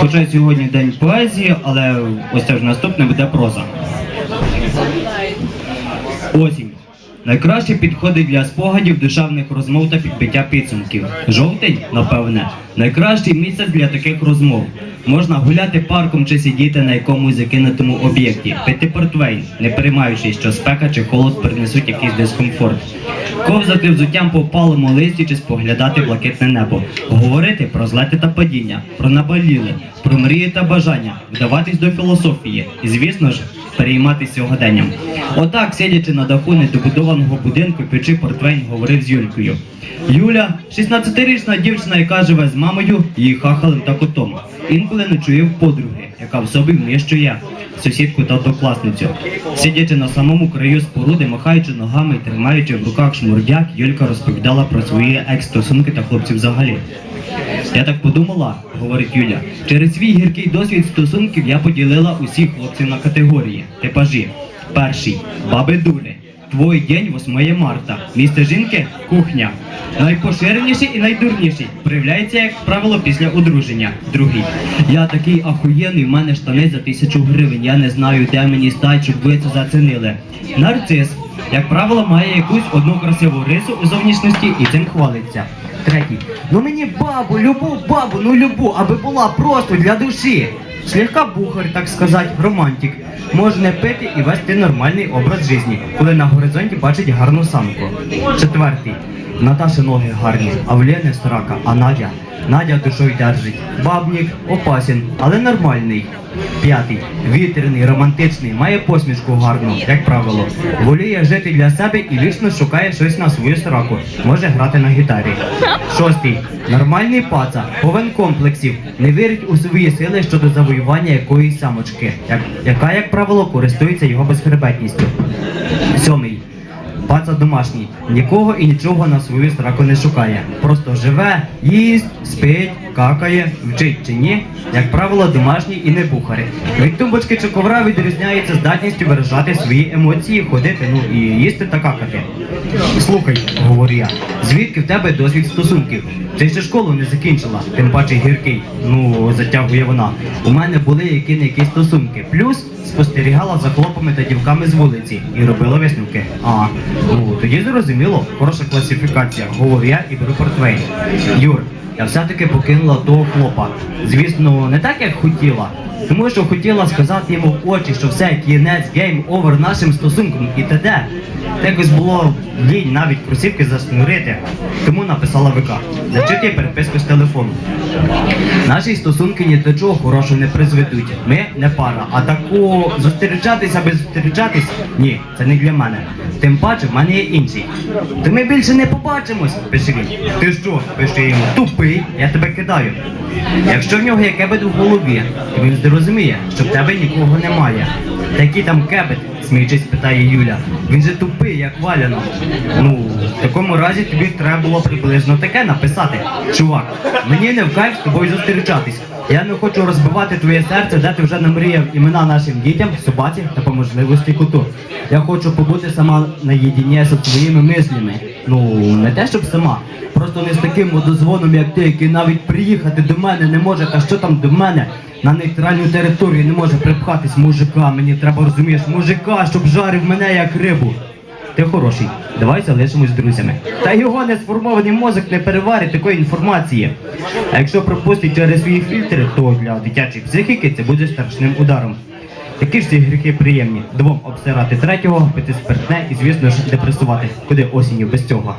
Хоча сьогодні день поезії, але ось це ж наступне буде проза. Осінь. Найкраще підходить для спогадів, душевних розмов та підбиття підсумків. Жовтень, напевне, найкращий місяць для таких розмов. Можна гуляти парком чи сидіти на якомусь закинутому об'єкті, пити портвейн, не переймаючись, що спека чи холод принесуть якийсь дискомфорт. Ковзати взуттям по впалому листі чи споглядати блакитне небо, говорити про злети та падіння, про наболіле, про мрії та бажання, вдаватись до філософії і, звісно ж, перейматися сьогоденням. Отак, сидячи на даху недобудованого будинку, печи портвейн говорив з Юлькою. Юля 16-річна дівчина, яка живе з мамою, її хахалем та котом. Інколи ночує в подруги, яка в собі вміщує сусідку та однокласницю. Сидячи на самому краю споруди, махаючи ногами і тримаючи в руках шмурдяк, Юлька розповідала про свої екс-стосунки та хлопців взагалі. Я так подумала, говорить Юля, через свій гіркий досвід стосунків я поділила усіх хлопців на категорії, типажі. Перший баби дури. Твій день 8 марта. Місце жінки кухня. Найпоширеніший і найдурніший. Проявляється, як правило, після одруження. Другий. Я такий ахуєнний, в мене штани за тисячу гривень. Я не знаю, де мені стать, щоб ви це зацінили. Нарцис. Як правило, має якусь одну красиву рису у зовнішності і цим хвалиться. Третій. Ну мені бабу, любу бабу, ну любу, аби була просто для душі. Слегка бухар, так сказати, романтик. Може не пити і вести нормальний образ житті, коли на горизонті бачить гарну самку. Четвертий. Наташі ноги гарні, а в Лени срака, а Надя. Надя душою держить. Бабнік опасен, але нормальний. П'ятий. Вітряний, романтичний, має посмішку гарну, як правило. Воліє жити для себе і вічно шукає щось на свою сраку. Може грати на гітарі. Шостий. Нормальний паца, повен комплексів, не вірить у свої сили щодо завоювання якоїсь самочки, як- яка, як правило, користується його безхребетністю. Сьомий. Паца домашній, нікого і нічого на свою сраку не шукає. Просто живе, їсть, спить, какає, вчить чи ні, як правило, домашній і не бухари. Від тумбочки чи ковра відрізняється здатністю виражати свої емоції, ходити, ну і їсти та какати. Слухай, говорю я, звідки в тебе досвід стосунків? Ти ще школу не закінчила, тим паче гіркий. Ну, затягує вона. У мене були які не які стосунки. Плюс спостерігала за хлопами та дівками з вулиці і робила висновки. А, ну тоді зрозуміло, хороша класифікація. Говорю я і беру портвейн. Юр, я все-таки покинула того хлопа. Звісно, не так, як хотіла. Тому що хотіла сказати йому в очі, що все, кінець, гейм, овер нашим стосункам і т.д. Якось було лінь навіть кросівки заснурити. Тому написала ВК. Зачитує переписку з телефону. Наші стосунки ні до чого хорошого не призведуть. Ми не пара. А таку зустрічатися без зустрічатись ні, це не для мене. Тим паче, в мене є інший. То ми більше не побачимось, пише він. Ти що? пише йому. Тупий, я тебе кидаю. Якщо в нього є кебет в голові, то він зрозуміє, що в тебе нікого немає. Та який там кебет? сміючись, питає Юля. Він же тупий, як валяно. Ну, в такому разі тобі треба було приблизно таке написати. Чувак, мені не в кайф з тобою зустрічатись. Я не хочу розбивати твоє серце, де ти вже намріяв імена нашим дітям, собаці та по можливості коту. Я хочу побути сама наєдині зі своїми мислями. Ну, не те, щоб сама. Просто не з таким водозвоном, як ти, який навіть приїхати до мене не може, та що там до мене? На нейтральну територію не може припхатись мужика. Мені треба розумієш, мужика, щоб жарив мене як рибу. Ти хороший, давай залишимось друзями. Та його несформований мозок не переварить такої інформації. А якщо пропустить через свої фільтри, то для дитячої психіки це буде страшним ударом. Які ж ці гріхи приємні? Двом обсирати третього, пити спиртне і, звісно ж, депресувати. Куди осінню без цього?